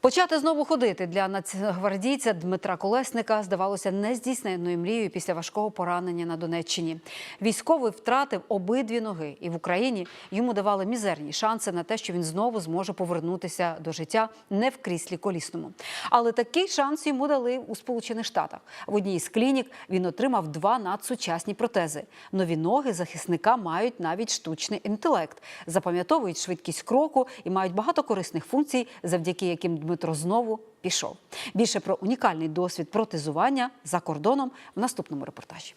Почати знову ходити для нацгвардійця Дмитра Колесника здавалося нездійсненною мрією після важкого поранення на Донеччині. Військовий втратив обидві ноги, і в Україні йому давали мізерні шанси на те, що він знову зможе повернутися до життя не в кріслі колісному. Але такий шанс йому дали у Сполучених Штатах. В одній з клінік він отримав два надсучасні протези. Нові ноги захисника мають навіть штучний інтелект, запам'ятовують швидкість кроку і мають багато корисних функцій, завдяки яким Дмитро знову пішов. Більше про унікальний досвід протезування за кордоном в наступному репортажі.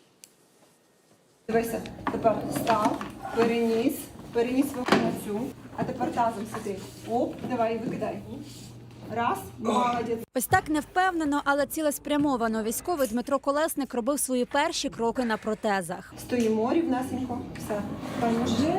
Дивися, тепер став, переніс, переніс вагу на цю, а тепер тазом сиди. Оп, давай викидай. Раз, молодець. Ось так невпевнено, але цілеспрямовано військовий Дмитро Колесник робив свої перші кроки на протезах. Стоїмо рівнесенько. Все. Поможи.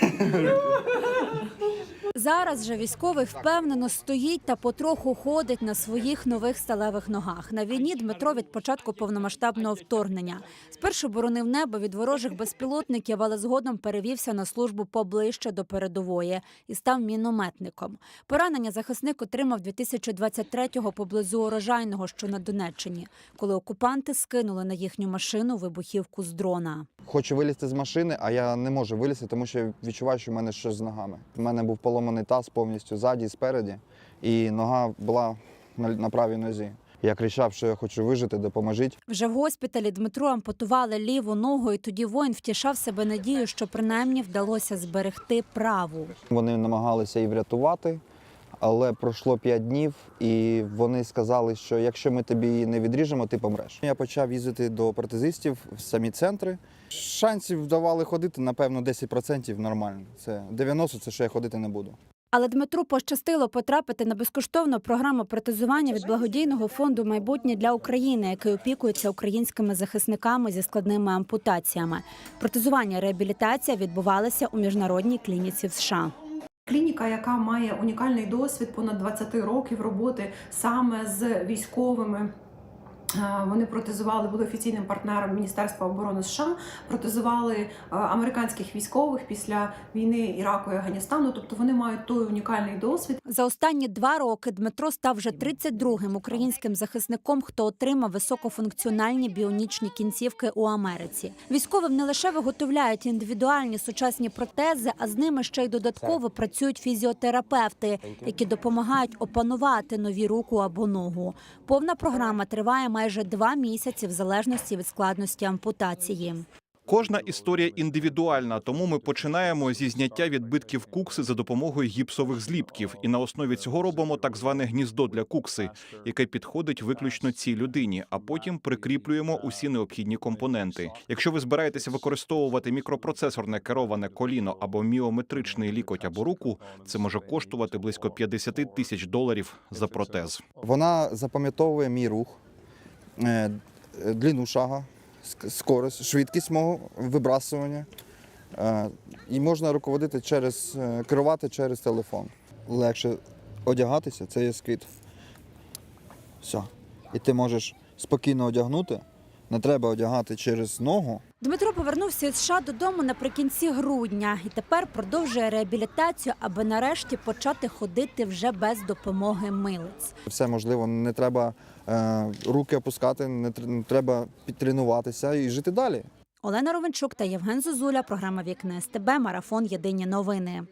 Зараз же військовий впевнено стоїть та потроху ходить на своїх нових сталевих ногах. На війні Дмитро від початку повномасштабного вторгнення. Спершу боронив небо від ворожих безпілотників, але згодом перевівся на службу поближче до передової і став мінометником. Поранення захисник отримав 2023-го поблизу урожайного, що на Донеччині, коли окупанти скинули на їхню машину вибухівку з дрона. Хочу вилізти з машини, а я не можу вилізти, тому що відчуваю, що в мене щось з ногами. У мене був поломаний таз повністю ззаді і спереді, і нога була на, на правій нозі. Я кричав, що я хочу вижити, допоможіть. Вже в госпіталі Дмитру ампутували ліву ногу, і тоді воїн втішав себе надію, що принаймні вдалося зберегти праву. Вони намагалися і врятувати, але пройшло 5 днів, і вони сказали, що якщо ми тобі її не відріжемо, ти помреш. Я почав їздити до протезистів в самі центри. Шансів давали ходити, напевно, 10% нормально. Це 90% це що я ходити не буду. Але Дмитру пощастило потрапити на безкоштовну програму протезування від благодійного фонду Майбутнє для України, який опікується українськими захисниками зі складними ампутаціями. Протезування реабілітація відбувалися у міжнародній клініці в США. Клініка, яка має унікальний досвід понад 20 років роботи саме з військовими. Е, Вони протезували, були офіційним партнером Міністерства оборони США, протезували е, американських військових після війни Іраку і Афганістану. Тобто вони мають той унікальний досвід. За останні два роки Дмитро став вже 32-м українським захисником, хто отримав високофункціональні біонічні кінцівки у Америці. Військовим не лише виготовляють індивідуальні сучасні протези, а з ними ще й додатково працюють фізіотерапевти, які допомагають опанувати нові руку або ногу. Повна програма триває майже два місяці в залежності від складності ампутації. Кожна історія індивідуальна, тому ми починаємо зі зняття відбитків кукси за допомогою гіпсових зліпків, і на основі цього робимо так зване гніздо для кукси, яке підходить виключно цій людині. А потім прикріплюємо усі необхідні компоненти. Якщо ви збираєтеся використовувати мікропроцесорне кероване коліно або міометричний лікоть або руку, це може коштувати близько 50 тисяч доларів за протез. Вона запам'ятовує мій рух, длину шага, скорость, швидкість мого вибрасування. Е, І можна руководити через, е, керувати через телефон. Легше одягатися, це є скид. Все. І ти можеш спокійно одягнути, не треба одягати через ногу. Дмитро повернувся із США додому наприкінці грудня і тепер продовжує реабілітацію, аби нарешті почати ходити вже без допомоги милиць. Все можливо, не треба е, руки опускати, не не треба підтренуватися і жити далі. Олена Ровенчук та Євген Зозуля. Програма Вікне СТБ. Марафон. Єдині новини.